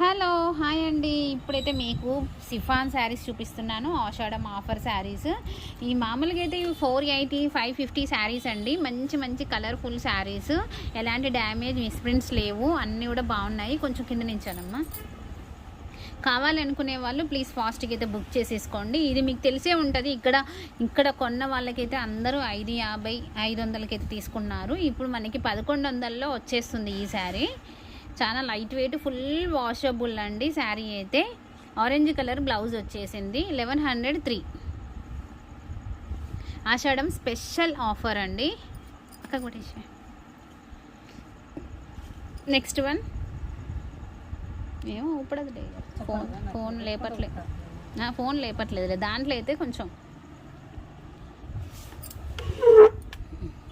Hello hi అండి. ఇప్పుడైతే మీకు సిఫాన్ శారీస్ చూపిస్తున్నాను. Ashadham offer saris. ఈ మామూలుగా అయితే ఇవి four eighty five fifty saris అండి. మంచి మంచి కలర్ఫుల్ శారీస్. ఎలాంటి డ్యామేజ్ మిస్ప్రింట్స్ లేవు. అన్నీ కూడా బాగున్నాయి. కొంచెం కింద నించానమ్మా. కావాలనుకునే వాళ్ళు ప్లీజ్ ఫాస్ట్గా అయితే బుక్ చేసేసుకోండి. ఇది మీకు తెలిసే ఉంటుంది. ఇక్కడ ఇక్కడ కొన్న వాళ్ళకైతే అందరూ ఐదు యాభై ఐదు వందలకైతే తీసుకున్నారు. ఇప్పుడు మనకి పదకొండు వందల్లో వచ్చేస్తుంది ఈ శారీ. చాలా లైట్ వెయిట్ ఫుల్ వాషబుల్ అండి శారీ అయితే. ఆరెంజ్ కలర్ బ్లౌజ్ వచ్చేసింది eleven hundred three Ashadham special offer అండి. అక్క కొట్టేసి నెక్స్ట్ వన్ ఏమో ఊపడదులే. ఫోన్ ఫోన్ లేపట్లేదు ఫోన్ లేపట్లేదులే. దాంట్లో అయితే కొంచెం.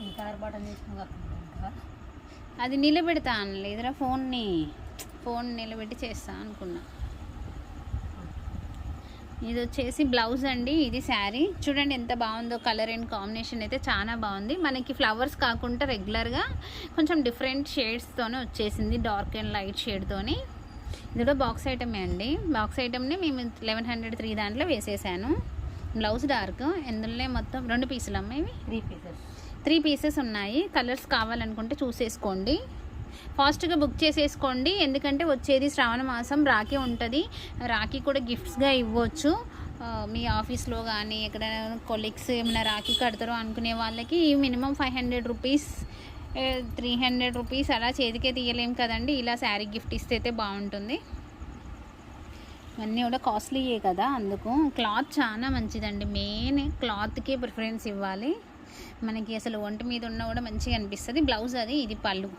ఇంకా ఆర్భాటం అది నిలబెడతా అనలేదురా ఫోన్ని ఫోన్ నిలబెట్టి చేస్తా అనుకున్నా. ఇది వచ్చేసి బ్లౌజ్ అండి ఇది శారీ. చూడండి ఎంత బాగుందో కలర్ అండ్ కాంబినేషన్ అయితే చాలా బాగుంది. మనకి ఫ్లవర్స్ కాకుండా రెగ్యులర్గా కొంచెం డిఫరెంట్ షేడ్స్తోనే వచ్చేసింది డార్క్ అండ్ లైట్ షేడ్తోని ఇది కూడా బాక్స్ ఐటమే అండి. బాక్స్ ఐటమ్ని మేము లెవెన్ హండ్రెడ్ త్రీ దాంట్లో వేసేసాను. బ్లౌజ్ డార్క్ ఎందులోనే మొత్తం రెండు పీసులు అమ్మ ఇవి. Three pieces. త్రీ పీసెస్ ఉన్నాయి. కలర్స్ కావాలనుకుంటే చూసేసుకోండి. ఫాస్ట్గా బుక్ చేసేసుకోండి. ఎందుకంటే వచ్చేది శ్రావణ మాసం రాఖీ ఉంటుంది. రాఖీ కూడా గిఫ్ట్స్గా ఇవ్వచ్చు. మీ ఆఫీస్లో కానీ ఎక్కడైనా కొలీగ్స్ ఏమైనా రాఖీ కడతారో అనుకునే వాళ్ళకి minimum five hundred rupees three hundred rupees అలా చేతికే తీయలేం కదండి. ఇలా శారీ గిఫ్ట్ ఇస్తే అయితే బాగుంటుంది. ఇవన్నీ కూడా కాస్ట్లీయే కదా అందుకు. క్లాత్ చాలా మంచిదండి. మెయిన్ క్లాత్కే ప్రిఫరెన్స్ ఇవ్వాలి. మనకి అసలు ఒంటి మీద ఉన్నా కూడా మంచిగా అనిపిస్తుంది. బ్లౌజ్ అది ఇది పళ్ళు.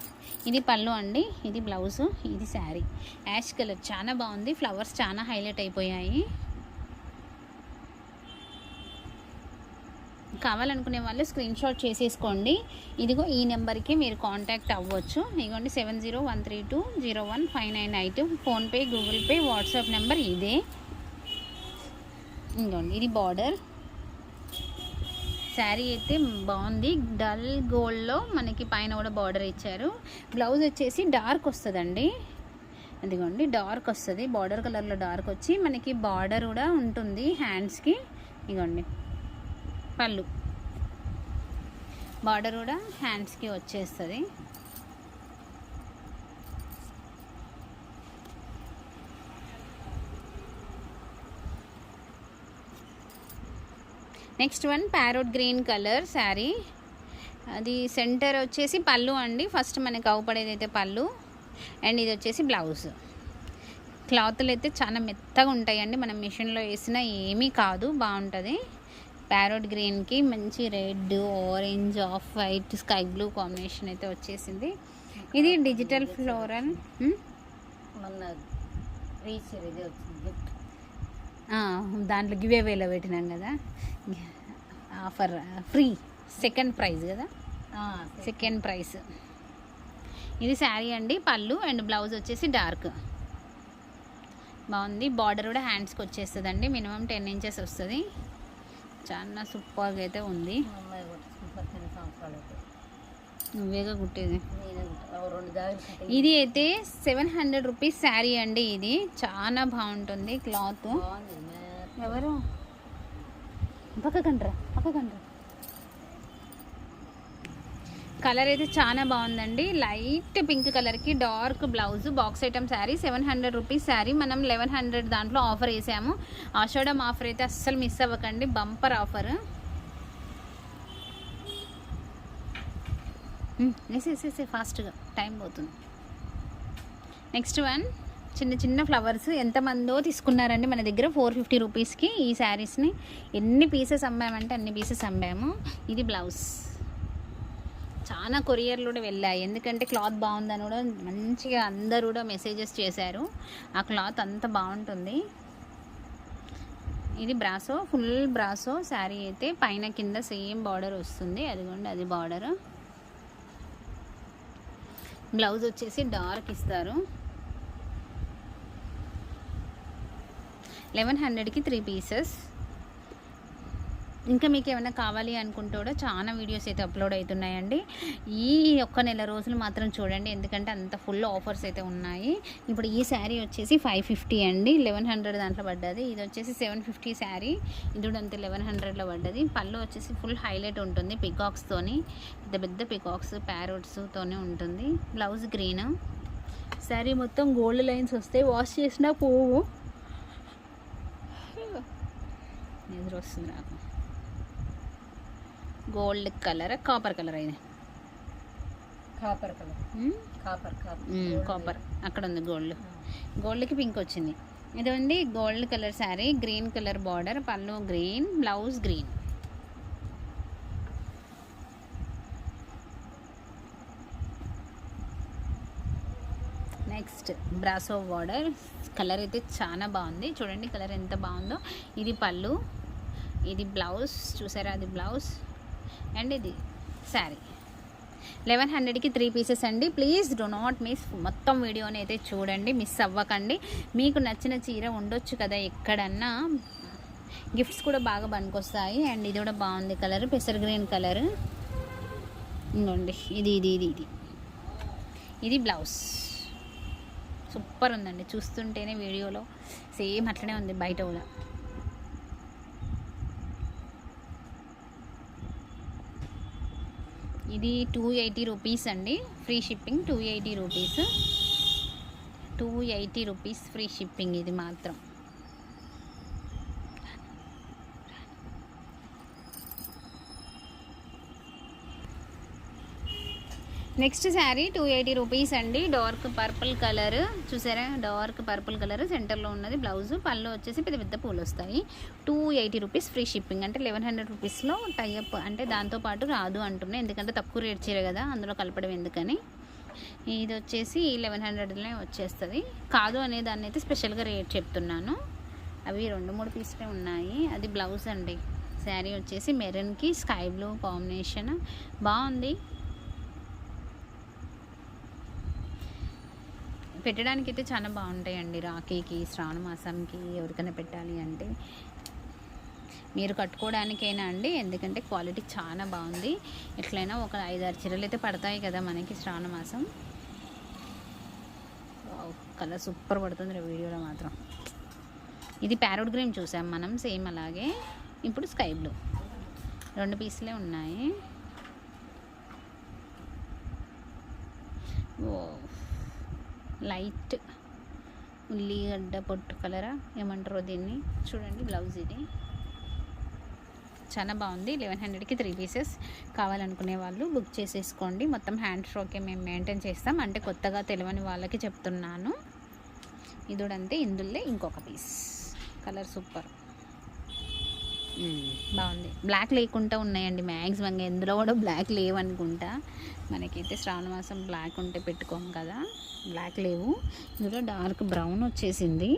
ఇది పళ్ళు అండి ఇది బ్లౌజు ఇది శారీ. యాష్ కలర్ చాలా బాగుంది. ఫ్లవర్స్ చాలా హైలైట్ అయిపోయాయి. కావాలనుకునే వాళ్ళు స్క్రీన్ షాట్ చేసేసుకోండి. ఇదిగో ఈ నెంబర్కి మీరు కాంటాక్ట్ అవ్వచ్చు. ఇదిగోండి seven zero one three two zero one five nine eight. PhonePe Google Pay WhatsApp number ఇదే. ఇదిగోండి ఇది బార్డర్. శారీ అయితే బాగుంది. డల్ గోల్డ్లో మనకి పైన కూడా బార్డర్ ఇచ్చారు. బ్లౌజ్ వచ్చేసి డార్క్ వస్తుందండి. అదిగోండి డార్క్ వస్తుంది. బార్డర్ కలర్లో డార్క్ వచ్చి మనకి బార్డర్ కూడా ఉంటుంది హ్యాండ్స్కి. ఇగోండి పళ్ళు. బార్డర్ కూడా హ్యాండ్స్కి వచ్చేస్తుంది. Next one parrot green colour sari. అది సెంటర్ వచ్చేసి పళ్ళు అండి. ఫస్ట్ మనకి అవపడేది అయితే పళ్ళు. అండ్ ఇది వచ్చేసి బ్లౌజ్. క్లాత్లు అయితే చాలా మెత్తగా ఉంటాయండి. మనం మిషన్లో వేసినా ఏమీ కాదు. బాగుంటుంది. ప్యారోట్ గ్రీన్కి మంచి red orange off white sky blue combination అయితే వచ్చేసింది. ఇది డిజిటల్ ఫ్లోరల్. మొన్న రీచ్ ఇది వచ్చింది. గిఫ్ట్ దాంట్లో గివ్ అవేలో పెట్టినాం కదా. ఆఫర్ ఫ్రీ సెకండ్ ప్రైజ్ కదా. సెకండ్ ప్రైస్ ఇది శారీ అండి పళ్ళు అండ్ బ్లౌజ్ వచ్చేసి డార్క్. బాగుంది. బార్డర్ కూడా హ్యాండ్స్కి వచ్చేస్తుందండి. మినిమం టెన్ ఇంచెస్ వస్తుంది. చాలా సూపర్గా అయితే ఉంది మా అమ్మాయి కొట్టుకుని పద్దెనిమిది సంవత్సరాలు అయితే నువ్వేగా కుట్టేది? ఇది అయితే సెవెన్ హండ్రెడ్ రూపీస్ శారీ అండి ఇది. చాలా బాగుంటుంది క్లాత్. ఎవరు? పక్కకండ్రా పక్కకండ్రా కలర్ అయితే చాలా బాగుందండి. లైట్ పింక్ కలర్కి dark blouse box item sari seven hundred rupees sari. మనం లెవెన్ హండ్రెడ్ దాంట్లో ఆఫర్ వేసాము ఆషాఢం ఆఫర్ అయితే అస్సలు మిస్ అవ్వకండి. బంపర్ ఆఫర్ వేసేసేసే ఫాస్ట్గా. టైం పోతుంది. నెక్స్ట్ వన్ చిన్న చిన్న ఫ్లవర్స్ ఎంతమందో తీసుకున్నారండి. మన దగ్గర ఫోర్ ఫిఫ్టీ రూపీస్కి ఈ శారీస్ని ఎన్ని పీసెస్ అమ్మామంటే అన్ని పీసెస్ అమ్మాము. ఇది బ్లౌజ్. చాలా కొరియర్లు కూడా వెళ్ళాయి. ఎందుకంటే క్లాత్ బాగుందని కూడా మంచిగా అందరు కూడా మెసేజెస్ చేశారు. ఆ క్లాత్ అంత బాగుంటుంది. ఇది బ్రాసో ఫుల్ బ్రాసో శారీ అయితే పైన కింద సేమ్ బార్డర్ వస్తుంది. అదిగోండి అది బార్డర్. బ్లౌజ్ వచ్చేసి డార్క్ ఇస్తారు. లెవెన్ హండ్రెడ్కి త్రీ పీసెస్. ఇంకా మీకు ఏమైనా కావాలి అనుకుంటే కూడా చాలా వీడియోస్ అయితే అప్లోడ్ అవుతున్నాయండి. ఈ ఒక్క నెల రోజులు మాత్రం చూడండి ఎందుకంటే అంత ఫుల్ ఆఫర్స్ అయితే ఉన్నాయి. ఇప్పుడు ఈ శారీ వచ్చేసి ఫైవ్ ఫిఫ్టీ అండి. లెవెన్ హండ్రెడ్ దాంట్లో పడ్డది. ఇది వచ్చేసి సెవెన్ ఫిఫ్టీ శారీ. ఇది కూడా అంతే లెవెన్ హండ్రెడ్లో పడ్డది. పళ్ళు వచ్చేసి ఫుల్ హైలైట్ ఉంటుంది పికాక్స్తోని. పెద్ద పెద్ద పికాక్స్ ప్యారోట్స్తోనే ఉంటుంది. Blouse green. శారీ మొత్తం గోల్డ్ లైన్స్ వస్తాయి. వాష్ చేసినా పోవు. ఎదురు వస్తుంది నాకు. గోల్డ్ కలర్ కాపర్ కలర్ ఇది? Copper colour. Copper copper. Copper. అక్కడ ఉంది గోల్డ్. గోల్డ్కి పింక్ వచ్చింది. ఇది ఉంది gold colour sari green colour border పళ్ళు గ్రీన్ బ్లౌజ్ గ్రీన్. నెక్స్ట్ బ్రాసో బార్డర్. కలర్ అయితే చాలా బాగుంది. చూడండి కలర్ ఎంత బాగుందో. ఇది పళ్ళు ఇది బ్లౌజ్. చూసారా అది బ్లౌజ్? అండ్ ఇది శారీ. లెవెన్ హండ్రెడ్కి త్రీ పీసెస్ అండి. ప్లీజ్ డో నాట్ మిస్ మొత్తం వీడియోని అయితే చూడండి మిస్ అవ్వకండి. మీకు నచ్చిన చీర ఉండొచ్చు కదా ఎక్కడన్నా. గిఫ్ట్స్ కూడా బాగా పనికొస్తాయి. అండ్ ఇది కూడా బాగుంది కలర్ పెసర్ గ్రీన్ కలర్. ఇంకోండి ఇది ఇది ఇది ఇది. ఇది బ్లౌజ్. సూపర్ ఉందండి. చూస్తుంటేనే వీడియోలో సేమ్ అట్లనే ఉంది బయట కూడా. ఇది టూ ఎయిటీ రూపీస్ అండి. Free shipping two eighty rupees. Two eighty rupees free shipping ఇది మాత్రం. Next sari two eighty rupees అండి. Dark purple colour. చూసారా? Dark purple colour. సెంటర్లో ఉన్నది బ్లౌజ్. పళ్ళు వచ్చేసి పెద్ద పెద్ద పూలు వస్తాయి. Two eighty rupees free shipping. అంటే లెవెన్ హండ్రెడ్ రూపీస్లో టైఅప్ అంటే దాంతోపాటు రాదు అంటున్నాయి ఎందుకంటే తక్కువ రేట్ చీర కదా. అందులో కలపడం ఎందుకని? ఇది వచ్చేసి లెవెన్ హండ్రెడ్లోనే వచ్చేస్తుంది. కాదు అనే దాన్ని అయితే స్పెషల్గా రేట్ చెప్తున్నాను. అవి రెండు మూడు పీసులే ఉన్నాయి. అది బ్లౌజ్ అండి. శారీ వచ్చేసి మెరూన్కి స్కై బ్లూ కాంబినేషన్. బాగుంది. పెట్టడానికి అయితే చాలా బాగుంటాయండి. రాఖీకి శ్రావణ మాసంకి ఎవరికైనా పెట్టాలి అంటే మీరు కట్టుకోవడానికైనా అండి. ఎందుకంటే క్వాలిటీ చాలా బాగుంది. ఎట్లయినా ఒక ఐదారు చీరలు అయితే పడతాయి కదా మనకి శ్రావణ మాసం. కలర్ సూపర్ పడుతుంది రే వీడియోలో మాత్రం. ఇది ప్యారోడ్ గ్రీన్ చూసాం మనం సేమ్ అలాగే. ఇప్పుడు స్కై బ్లూ. రెండు పీసులే ఉన్నాయి. ఓ లైట్ ఉల్లిగడ్డ పొట్టు కలరా? ఏమంటారో దీన్ని? చూడండి బ్లౌజ్ ఇది. చాలా బాగుంది. లెవెన్ హండ్రెడ్కి త్రీ పీసెస్ కావాలనుకునే వాళ్ళు బుక్ చేసేసుకోండి. మొత్తం హ్యాండ్ స్ట్రోకే మేము మెయింటైన్ చేస్తాం. అంటే కొత్తగా తెలియని వాళ్ళకి చెప్తున్నాను. ఇదోడంతే ఇందులో ఇంకొక పీస్. Colour super. బాగుంది. బ్లాక్ లేకుండా ఉన్నాయండి మ్యాక్సిమంగా ఎందులో కూడా బ్లాక్ లేవు అనుకుంటా మనకైతే శ్రావణ మాసం బ్లాక్ ఉంటే పెట్టుకోం కదా. బ్లాక్ లేవు. ఇందులో డార్క్ బ్రౌన్ వచ్చేసింది.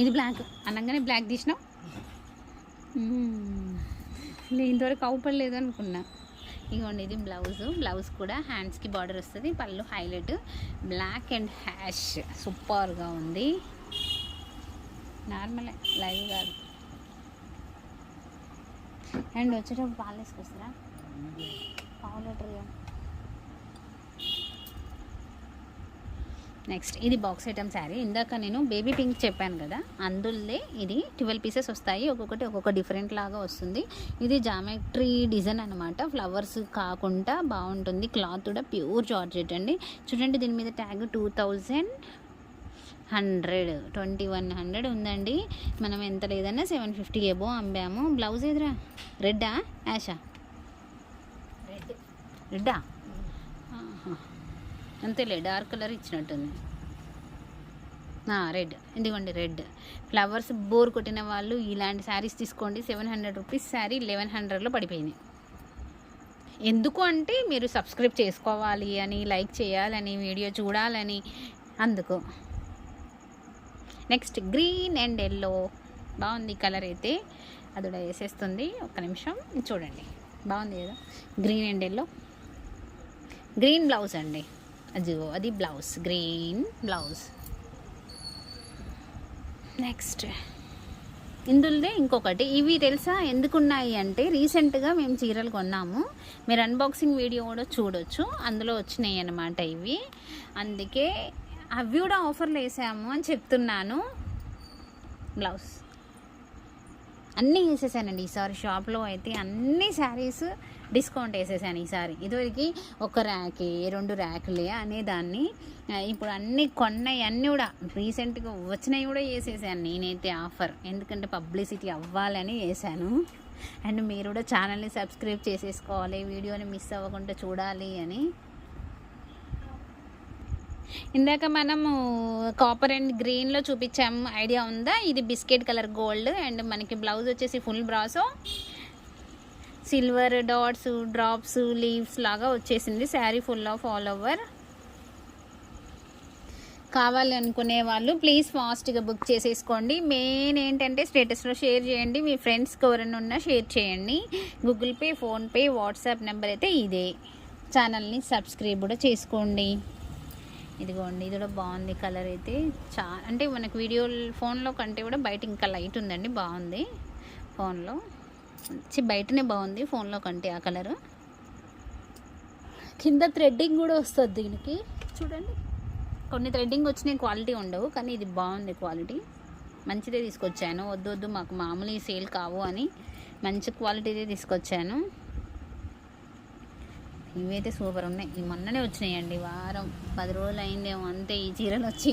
ఇది బ్లాక్. అనగానే బ్లాక్ తీసినావు? ఇంతవరకు అవుపడలేదు అనుకున్నా ఇగోండి ఇది బ్లౌజ్. బ్లౌజ్ కూడా హ్యాండ్స్కి బార్డర్ వస్తుంది. పళ్ళు హైలైట్. Black and hash. సూపర్గా ఉంది. నార్మలే. లైవ్ కాదు. అండ్ వచ్చేటప్పుడు పాలు తీసుకొస్తారా? పావు లీటర్ నెక్స్ట్ ఇది బాక్స్ ఐటమ్ శారీ ఇందాక నేను బేబీ పింక్ చెప్పాను కదా అందులో ఇది ట్వెల్వ్ పీసెస్ వస్తాయి. ఒక్కొక్కటి ఒక్కొక్క డిఫరెంట్ లాగా వస్తుంది. ఇది జామెట్రీ డిజైన్ అనమాట ఫ్లవర్స్ కాకుండా బాగుంటుంది. క్లాత్ కూడా ప్యూర్ జార్జెట్ అండి. చూడండి దీని మీద tag two thousand hundred twenty one hundred ఉందండి. మనం ఎంత లేదన్నా సెవెన్ ఫిఫ్టీ ఏబో అమ్మాము. బ్లౌజ్ ఎదురా రెడ్డా? యాషా? రెడ్. రెడ్డా. అంతేలే డార్క్ కలర్ ఇచ్చినట్టుంది. రెడ్. ఇదిగోండి రెడ్. ఫ్లవర్స్ బోర్ కొట్టిన వాళ్ళు ఇలాంటి శారీస్ తీసుకోండి. Seven hundred rupees sari eleven హండ్రెడ్లో పడిపోయినాయి. ఎందుకు అంటే మీరు సబ్స్క్రైబ్ చేసుకోవాలి అని లైక్ చేయాలని వీడియో చూడాలని అందుకు. Next green and yellow. బాగుంది కలర్ అయితే. అది కూడా వేసేస్తుంది. ఒక్క నిమిషం చూడండి. బాగుంది కదా? Green and yellow. Green blouse అండి. అదిగో అది బ్లౌజ్. Green blouse. నెక్స్ట్. ఇందులోనే ఇంకొకటి. ఇవి తెలుసా ఎందుకున్నాయి అంటే రీసెంట్గా మేము చీరలు కొన్నాము. మీరు అన్బాక్సింగ్ వీడియో కూడా చూడొచ్చు. అందులో వచ్చినాయి అన్నమాట ఇవి. అందుకే అవి కూడా ఆఫర్లు వేసాము అని చెప్తున్నాను. బ్లౌజ్. అన్నీ వేసేసానండి ఈసారి షాప్లో అయితే అన్ని శారీస్ డిస్కౌంట్ వేసేసాను ఈసారి ఇదివరకు ఒక ర్యాకే రెండు ర్యాకులే అనేదాన్ని. దాన్ని ఇప్పుడు అన్ని కొన్నాయి అన్నీ కూడా రీసెంట్గా వచ్చినవి కూడా వేసేసాను నేనైతే ఆఫర్. ఎందుకంటే పబ్లిసిటీ అవ్వాలని వేసాను. అండ్ మీరు కూడా ఛానల్ని సబ్స్క్రైబ్ చేసేసుకోవాలి వీడియోని మిస్ అవ్వకుండా చూడాలి అని. ఇందాక మనము కాపర్ అండ్ గ్రీన్లో చూపించాము. ఐడియా ఉందా? ఇది బిస్కెట్ కలర్ గోల్డ్ అండ్ మనకి బ్లౌజ్ వచ్చేసి ఫుల్ బ్రాసో. సిల్వర్ డాట్స్ డ్రాప్స్ లీవ్స్ లాగా వచ్చేసింది. Sari full of all over కావాలి అనుకునే వాళ్ళు ప్లీజ్ ఫాస్ట్గా బుక్ చేసేసుకోండి. మెయిన్ ఏంటంటే స్టేటస్లో షేర్ చేయండి. మీ ఫ్రెండ్స్కి ఎవరైనా ఉన్నా షేర్ చేయండి. Google Pay PhonePe WhatsApp number అయితే ఇదే. ఛానల్ని సబ్స్క్రైబ్ కూడా చేసుకోండి. ఇదిగోండి ఇది కూడా బాగుంది కలర్ అయితే. చా అంటే మనకు వీడియో ఫోన్లో కంటే కూడా బయట ఇంకా లైట్ ఉందండి బాగుంది ఫోన్లో. చి బయటనే బాగుంది ఫోన్లో కంటే ఆ కలరు. కింద థ్రెడ్డింగ్ కూడా వస్తుంది దీనికి. చూడండి కొన్ని థ్రెడ్డింగ్ వచ్చినాయి క్వాలిటీ ఉండవు కానీ ఇది బాగుంది క్వాలిటీ. మంచిదే తీసుకొచ్చాను వద్దు వద్దు మాకు మామూలు సేల్ కావు అని మంచి క్వాలిటీదే తీసుకొచ్చాను. ఇవైతే సూపర్ ఉన్నాయి. ఇవి మొన్ననే వచ్చినాయండి. వారం పది రోజులు అయిందేమో అంతే ఈ చీరలు వచ్చి.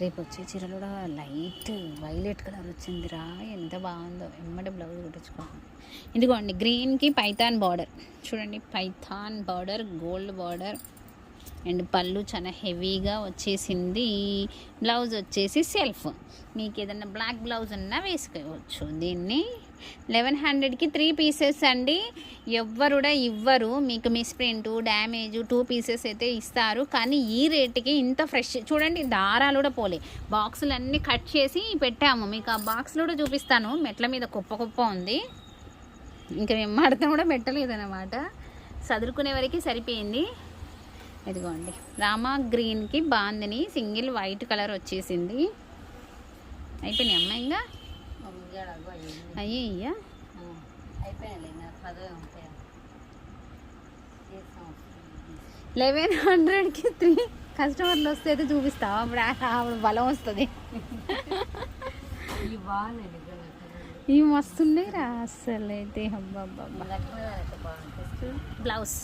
రేపు వచ్చే చీరలు కూడా లైట్ వైలెట్ కలర్ వచ్చిందిరా. ఎంత బాగుందో. ఎమ్మటి బ్లౌజ్ కుట్టించుకోవాలి ఇదిగోండి గ్రీన్కి పైథాన్ బార్డర్. చూడండి Paithan border gold border. And పళ్ళు చాలా హెవీగా వచ్చేసింది. బ్లౌజ్ వచ్చేసి సెల్ఫ్. మీకు ఏదైనా బ్లాక్ బ్లౌజ్ ఉన్నా వేసుకోవచ్చు. దీన్ని లెవెన్ హండ్రెడ్కి త్రీ పీసెస్ అండి. ఎవ్వరు కూడా ఇవ్వరు. మీకు మిస్ప్రింట్ డ్యామేజ్ టూ పీసెస్ అయితే ఇస్తారు. కానీ ఈ రేట్కి ఇంత ఫ్రెష్ చూడండి దారాలు కూడా పోలే. బాక్సులు అన్నీ కట్ చేసి పెట్టాము. మీకు ఆ బాక్స్లో కూడా చూపిస్తాను. మెట్ల మీద కుప్ప కుప్ప ఉంది. ఇంకా మేము మడత కూడా పెట్టలేదన్నమాట చదురుకునే వరకు సరిపోయింది. ఇదిగోండి. రామా గ్రీన్కి బాందిని సింగిల్ వైట్ కలర్ వచ్చేసింది. అయిపోయినాయి అమ్మాయి ఇంకా? అయ్యే లెవెన్ హండ్రెడ్కి త్రీ కస్టమర్లు వస్తే అయితే చూపిస్తావా? అప్పుడు అప్పుడు బలం వస్తుంది. ఇవి మస్తున్నాయి రా అస్సలు అయితే బ్లౌజ్.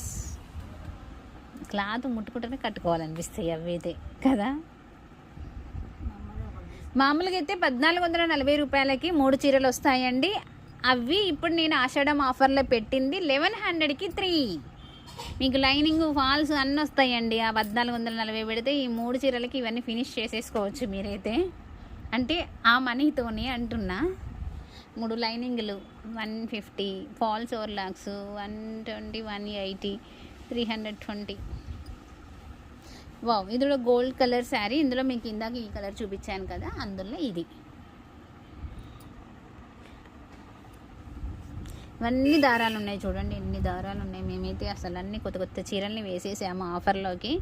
క్లాత్ ముట్టుకుంటేనే కట్టుకోవాలనిపిస్తాయి అవి అయితే. కదా? మామూలుగా అయితే పద్నాలుగు వందల నలభై రూపాయలకి మూడు చీరలు వస్తాయండి. అవి ఇప్పుడు నేను ఆషాఢం ఆఫర్లో పెట్టింది లెవెన్ హండ్రెడ్కి త్రీ. మీకు లైనింగ్ ఫాల్స్ అన్నీ వస్తాయండి. ఆ పద్నాలుగు వందల నలభై పెడితే ఈ మూడు చీరలకి ఇవన్నీ ఫినిష్ చేసేసుకోవచ్చు మీరైతే. అంటే ఆ మనీతోని అంటున్నా. మూడు లైనింగ్లు one fifty falls overlocks one twenty one eighty three hundred twenty. Wow ఇది గోల్డ్ కలర్ శారీ. ఇందులో మీకు ఇందాక ఈ కలర్ చూపించాను కదా అందులో ఇది. ఇవన్నీ దారాలు ఉన్నాయి చూడండి ఎన్ని దారాలు ఉన్నాయి. మేమైతే అసలు అన్ని కొత్త కొత్త చీరల్ని వేసేసాము ఆఫర్లోకి.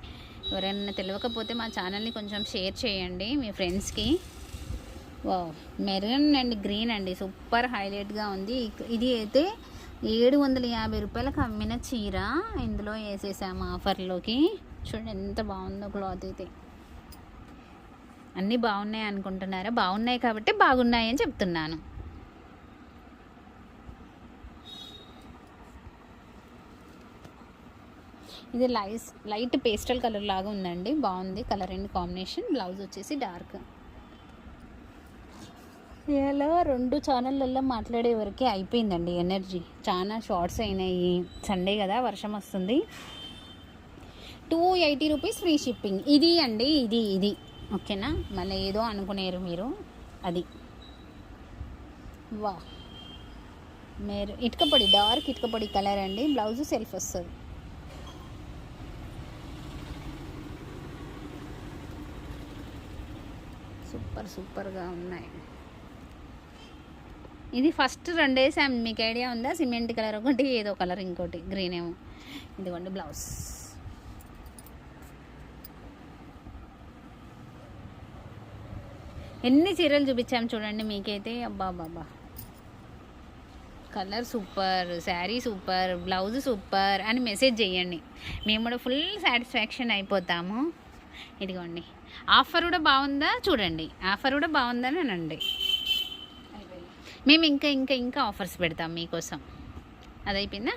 ఎవరైనా తెలియకపోతే మా ఛానల్ని కొంచెం షేర్ చేయండి మీ ఫ్రెండ్స్కి. వావ్ మెరూన్ అండ్ గ్రీన్ అండి. సూపర్ హైలైట్గా ఉంది. ఇది అయితే ఏడు వందల యాభై రూపాయలకు అమ్మిన చీర. ఇందులో వేసేసాము ఆఫర్లోకి. చూడండి ఎంత బాగుందో క్లాత్ అయితే. అన్నీ బాగున్నాయి అనుకుంటున్నారా? బాగున్నాయి కాబట్టి బాగున్నాయి అని చెప్తున్నాను. ఇది లైస్ లైట్ పేస్టల్ కలర్ లాగా ఉందండి. బాగుంది. Colour and combination. బ్లౌజ్ వచ్చేసి డార్క్. ఇలా రెండు ఛానళ్ళల్లో మాట్లాడే వరకే అయిపోయిందండి ఎనర్జీ. చాలా షార్ట్స్ అయినాయి. సండే కదా వర్షం వస్తుంది. Two eighty rupees free shipping ఇది అండి ఇది ఇది. ఓకేనా? మళ్ళీ ఏదో అనుకునేరు మీరు. అది. వా మీరు ఇటుకపొడి డార్క్ ఇటుకపొడి కలర్ అండి. బ్లౌజ్ సెల్ఫ్ వస్తుంది. సూపర్ సూపర్గా ఉన్నాయి. ఇది ఫస్ట్ రెండు వేసాం. మీకు ఐడియా ఉందా? సిమెంట్ కలర్ ఒకటి ఏదో కలర్ ఇంకోటి గ్రీన్ ఏమో. ఇదిగోండి బ్లౌజ్. ఎన్ని చీరలు చూపించాము చూడండి మీకైతే. అబ్బా బాబా colour super sari super blouse super అని మెసేజ్ చేయండి. మేము కూడా ఫుల్ సాటిస్ఫాక్షన్ అయిపోతాము. ఇదిగోండి. ఆఫర్ కూడా బాగుందా చూడండి. ఆఫర్ కూడా బాగుందని అనండి. మేము ఇంకా ఇంకా ఇంకా ఆఫర్స్ పెడతాం మీకోసం. అది అయిపోయిందా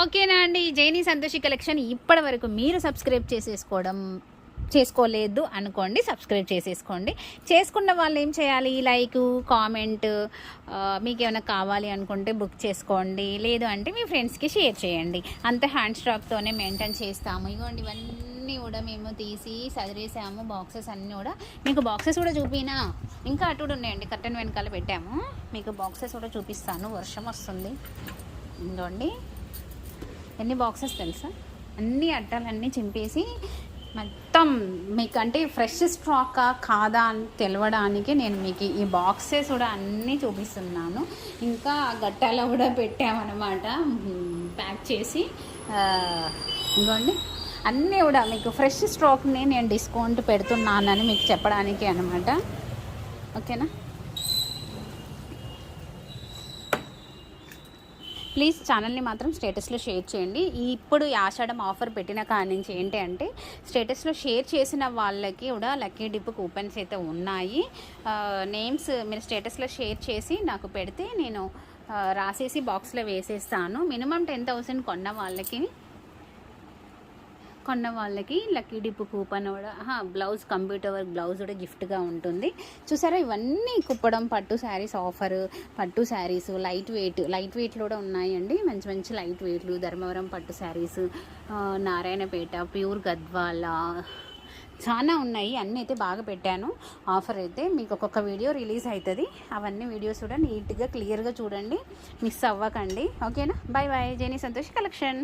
ఓకేనా అండి. జైనీ సంతోషి కలెక్షన్ ఇప్పటి వరకు మీరు సబ్స్క్రైబ్ చేసేసుకోవడం చేసుకోలేదు అనుకోండి సబ్స్క్రైబ్ చేసేసుకోండి. చేసుకున్న వాళ్ళు ఏం చేయాలి? లైక్ కామెంట్ మీకు ఏమైనా కావాలి అనుకుంటే బుక్ చేసుకోండి. లేదు అంటే మీ ఫ్రెండ్స్కి షేర్ చేయండి. అంత హ్యాండ్ స్టాక్తోనే మెయింటైన్ చేస్తాము. ఇగోండి ఇవన్నీ కూడా మేము తీసి సదిరేసాము. బాక్సెస్ అన్నీ కూడా. మీకు బాక్సెస్ కూడా చూపినా? ఇంకా అటు కూడా ఉన్నాయండి. కట్టెన్ వెనకాల పెట్టాము. మీకు బాక్సెస్ కూడా చూపిస్తాను. వర్షం వస్తుంది. ఇంకోండి ఎన్ని బాక్సెస్ తెలుసా? అన్ని అట్టాలన్నీ చింపేసి మొత్తం మీకు అంటే ఫ్రెష్ స్టాకా కాదా అని తెలవడానికి నేను మీకు ఈ బాక్సెస్ కూడా అన్నీ చూపిస్తున్నాను. ఇంకా గట్టాలో కూడా పెట్టామన్నమాట. ప్యాక్ చేసి ఆ, ఇంకోండి అన్నీ కూడా మీకు ఫ్రెష్ స్టాక్ని నేను డిస్కౌంట్ పెడుతున్నానని మీకు చెప్పడానికి అనమాట ఓకేనా? ప్లీజ్ ఛానల్ని మాత్రం స్టేటస్లో షేర్ చేయండి. ఇప్పుడు ఆషాఢం ఆఫర్ పెట్టిన కాడి నుంచి ఏంటి అంటే స్టేటస్లో షేర్ చేసిన వాళ్ళకి కూడా లక్కీ డిప్ కూపన్స్ అయితే ఉన్నాయి. నేమ్స్ మీరు స్టేటస్లో షేర్ చేసి నాకు పెడితే నేను రాసేసి బాక్స్లో వేసేస్తాను. మినిమం టెన్ థౌసండ్ కొన్న వాళ్ళకి కొన్న వాళ్ళకి లక్కీ డిప్ కూపన్ కూడా బ్లౌజ్ కంప్యూటర్ వర్క్ బ్లౌజ్ కూడా గిఫ్ట్గా ఉంటుంది. చూసారా ఇవన్నీ కుప్పడం పట్టు శారీస్ ఆఫర్ పట్టు శారీస్ లైట్ వెయిట్ లైట్ వెయిట్లు కూడా ఉన్నాయండి. మంచి మంచి లైట్ వెయిట్లు ధర్మవరం పట్టు శారీస్ నారాయణపేట ప్యూర్ గద్వాల చాలా ఉన్నాయి. అన్నీ అయితే బాగా పెట్టాను. ఆఫర్ అయితే మీకు ఒక్కొక్క వీడియో రిలీజ్ అవుతుంది అవన్నీ వీడియోస్ కూడా నీట్గా క్లియర్గా చూడండి. మిస్ అవ్వకండి. ఓకేనా? Bye bye Jeni Santosh collection.